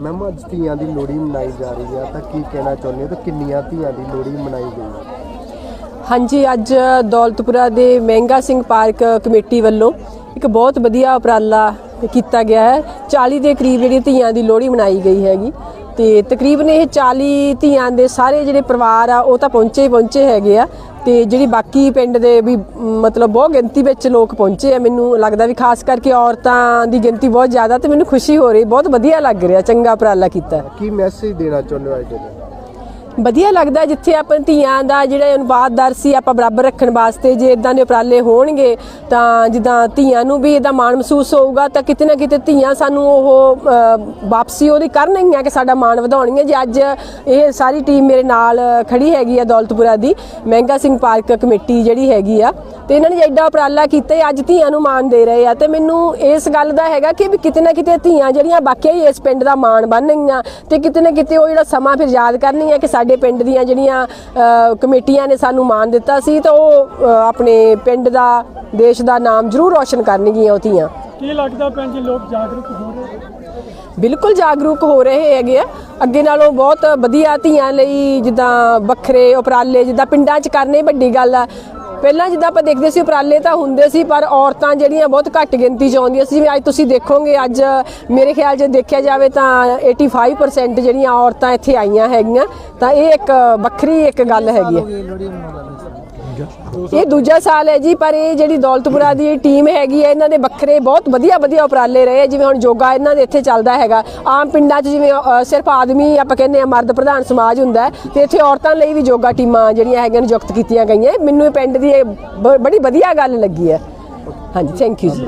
Ma'am, ਅੱਜ ਧੀਆਂ ਦੀ ਲੋਹੜੀ ਮਨਾਈ ਜਾ ਰਹੀ ਆ, ਤਾਂ ਕੀ ਕਹਿਣਾ ਚਾਹੁੰਦੇ ਹੋ? ਤਾਂ ਕਿੰਨੀਆਂ ਧੀਆਂ ਦੀ ਲੋਹੜੀ ਮਨਾਈ ਗਈ ਹਾਂਜੀ, ਅੱਜ ਦੌਲਤਪੁਰਾ ਦੇ ਮਹਿੰਗਾ ਸਿੰਘ ਪਾਰਕ ਕਮੇਟੀ ਵੱਲੋਂ ਇੱਕ ਬਹੁਤ ਵਧੀਆ ਉਪਰਾਲਾ ਕੀਤਾ ਗਿਆ ਹੈ। 40 ਦੇ ਕਰੀਬ ਜਿਹੜੀ ਧੀਆਂ ਦੀ ਲੋਹੜੀ ਮਨਾਈ ਗਈ ਹੈਗੀ। ਤੇ ਤਕਰੀਬਨ ਇਹ 40 ਧੀਆਂ ਦੇ ਸਾਰੇ ਜਿਹੜੇ ਪਰਿਵਾਰ ਆ, ਉਹ ਤਾਂ ਪਹੁੰਚੇ ਹੀ ਪਹੁੰਚੇ ਹੈਗੇ ਆ। ਤੇ ਜਿਹੜੀ ਬਾਕੀ ਪਿੰਡ ਦੇ ਵੀ ਮਤਲਬ ਬਹੁਤ ਗਿਣਤੀ ਵਿੱਚ ਲੋਕ ਪਹੁੰਚੇ ਆ। ਮੈਨੂੰ ਲੱਗਦਾ ਵੀ ਖਾਸ ਕਰਕੇ ਔਰਤਾਂ ਦੀ ਗਿਣਤੀ ਬਹੁਤ ਜ਼ਿਆਦਾ ਤੇ ਮੈਨੂੰ ਖੁਸ਼ੀ ਹੋ ਰਹੀ, ਬਹੁਤ ਵਧੀਆ ਲੱਗ ਰਿਹਾ, ਚੰਗਾ ਉਪਰਾਲਾ ਕੀਤਾ। ਕੀ ਮੈਸੇਜ ਦੇਣਾ ਚਾਹੁੰਦੇ ਹੋ ਅੱਜ ਦੇ ਵਧੀਆ ਲੱਗਦਾ ਜਿੱਥੇ ਆਪਾਂ ਧੀਆਂ ਦਾ ਜਿਹੜਾ ਅਨੁਪਾਤਦਾਰ ਸੀ, ਆਪਾਂ ਬਰਾਬਰ ਰੱਖਣ ਵਾਸਤੇ ਜੇ ਇਦਾਂ ਦੇ ਉਪਰਾਲੇ ਹੋਣਗੇ, ਤਾਂ ਜਿੱਦਾਂ ਧੀਆਂ ਨੂੰ ਵੀ ਇਹਦਾ ਮਾਣ ਮਹਿਸੂਸ ਹੋਊਗਾ, ਤਾਂ ਕਿਤੇ ਨਾ ਕਿਤੇ ਧੀਆਂ ਸਾਨੂੰ ਉਹ ਵਾਪਸੀ ਉਹਦੀ ਕਰਨਗੀਆਂ ਕਿ ਸਾਡਾ ਮਾਣ ਵਧਾਉਣਗੀਆਂ। ਜੇ ਅੱਜ ਇਹ ਸਾਰੀ ਟੀਮ ਮੇਰੇ ਨਾਲ ਖੜੀ ਹੈਗੀ ਆ ਦੌਲਤਪੁਰਾ ਦੀ, ਮਹਿੰਗਾ ਸਿੰਘ ਪਾਰਕ ਕਮੇਟੀ ਜਿਹੜੀ ਹੈਗੀ ਆ, ਤੇ ਇਹਨਾਂ ਨੇ ਐਡਾ ਉਪਰਾਲਾ ਕੀਤਾ ਅੱਜ ਧੀਆਂ ਨੂੰ ਮਾਣ ਦੇ ਰਹੇ ਆ। ਤੇ ਮੈਨੂੰ ਇਸ ਗੱਲ ਦਾ ਹੈਗਾ ਕਿ ਵੀ ਕਿਤੇ ਨਾ ਕਿਤੇ ਧੀਆਂ ਜਿਹੜੀਆਂ ਬਾਕੀ ਹੀ ਇਸ ਪਿੰਡ ਦਾ ਮਾਣ ਬਣਨਗੀਆਂ ਤੇ ਕਿਤੇ ਨਾ ਕਿਤੇ ਉਹ ਜਿਹੜਾ ਸਮਾਂ ਫਿਰ ਯਾਦ ਕਰਨਗੀਆਂ ਕਿ ਸਾਡੇ ਪਿੰਡ ਦੀਆਂ ਜਿਹੜੀਆਂ ਕਮੇਟੀਆਂ ਨੇ ਸਾਨੂੰ ਮਾਣ ਦਿੱਤਾ ਸੀ ਤਾਂ ਉਹ ਆਪਣੇ ਪਿੰਡ ਦਾ ਦੇਸ਼ ਦਾ ਨਾਮ ਜ਼ਰੂਰ ਰੌਸ਼ਨ ਕਰਨਗੀਆਂ ਉਹ ਧੀਆਂ। ਕੀ ਲੱਗਦਾ ਭੈਣ ਜੀ ਲੋਕ ਜਾਗਰੂਕ ਹੋ ਰਹੇ ਬਿਲਕੁਲ ਜਾਗਰੂਕ ਹੋ ਰਹੇ ਹੈਗੇ ਆ। ਅੱਗੇ ਨਾਲੋਂ ਬਹੁਤ ਵਧੀਆ ਧੀਆਂ ਲਈ ਜਿੱਦਾਂ ਵੱਖਰੇ ਉਪਰਾਲੇ ਜਿੱਦਾਂ ਪਿੰਡਾਂ 'ਚ ਕਰਨੇ ਵੱਡੀ ਗੱਲ ਆ। ਪਹਿਲਾਂ ਜਿੱਦਾਂ ਆਪਾਂ ਦੇਖਦੇ ਸੀ ਉਪਰਾਲੇ ਤਾਂ ਹੁੰਦੇ ਸੀ ਪਰ ਔਰਤਾਂ ਜਿਹੜੀਆਂ ਬਹੁਤ ਘੱਟ ਗਿਣਤੀ 'ਚ ਆਉਂਦੀਆਂ ਸੀ। ਜਿਵੇਂ ਅੱਜ ਤੁਸੀਂ ਦੇਖੋਗੇ ਅੱਜ ਮੇਰੇ ਖਿਆਲ 'ਚ ਦੇਖਿਆ ਜਾਵੇ ਤਾਂ 85% ਜਿਹੜੀਆਂ ਔਰਤਾਂ ਇੱਥੇ ਆਈਆਂ ਹੈਗੀਆਂ ਤਾਂ ਇਹ ਇੱਕ ਵੱਖਰੀ ਇੱਕ ਗੱਲ ਹੈਗੀ ਆ ਇਹ ਦੂਜਾ ਸਾਲ ਹੈ ਜੀ ਪਰ ਇਹ ਜਿਹੜੀ ਦੌਲਤਪੁਰਾ ਦੀ ਟੀਮ ਹੈਗੀ ਹੈ ਇਹਨਾਂ ਦੇ ਵੱਖਰੇ ਬਹੁਤ ਵਧੀਆ ਵਧੀਆ ਉਪਰਾਲੇ ਰਹੇ। ਜਿਵੇਂ ਹੁਣ ਯੋਗਾ ਇਹਨਾਂ ਦੇ ਇੱਥੇ ਚੱਲਦਾ ਹੈਗਾ। ਆਮ ਪਿੰਡਾਂ 'ਚ ਜਿਵੇਂ ਸਿਰਫ ਆਦਮੀ ਆਪਾਂ ਕਹਿੰਦੇ ਆ ਮਰਦ ਪ੍ਰਧਾਨ ਸਮਾਜ ਹੁੰਦਾ ਤੇ ਇੱਥੇ ਔਰਤਾਂ ਲਈ ਵੀ ਯੋਗਾ ਟੀਮਾਂ ਜਿਹੜੀਆਂ ਹੈਗੀਆਂ ਨਿਯੁਕਤ ਕੀਤੀਆਂ ਗਈਆਂ। ਮੈਨੂੰ ਇਹ ਪਿੰਡ ਦੀ ਬੜੀ ਵਧੀਆ ਗੱਲ ਲੱਗੀ ਹੈ। ਹਾਂਜੀ ਥੈਂਕ ਯੂ ਜੀ।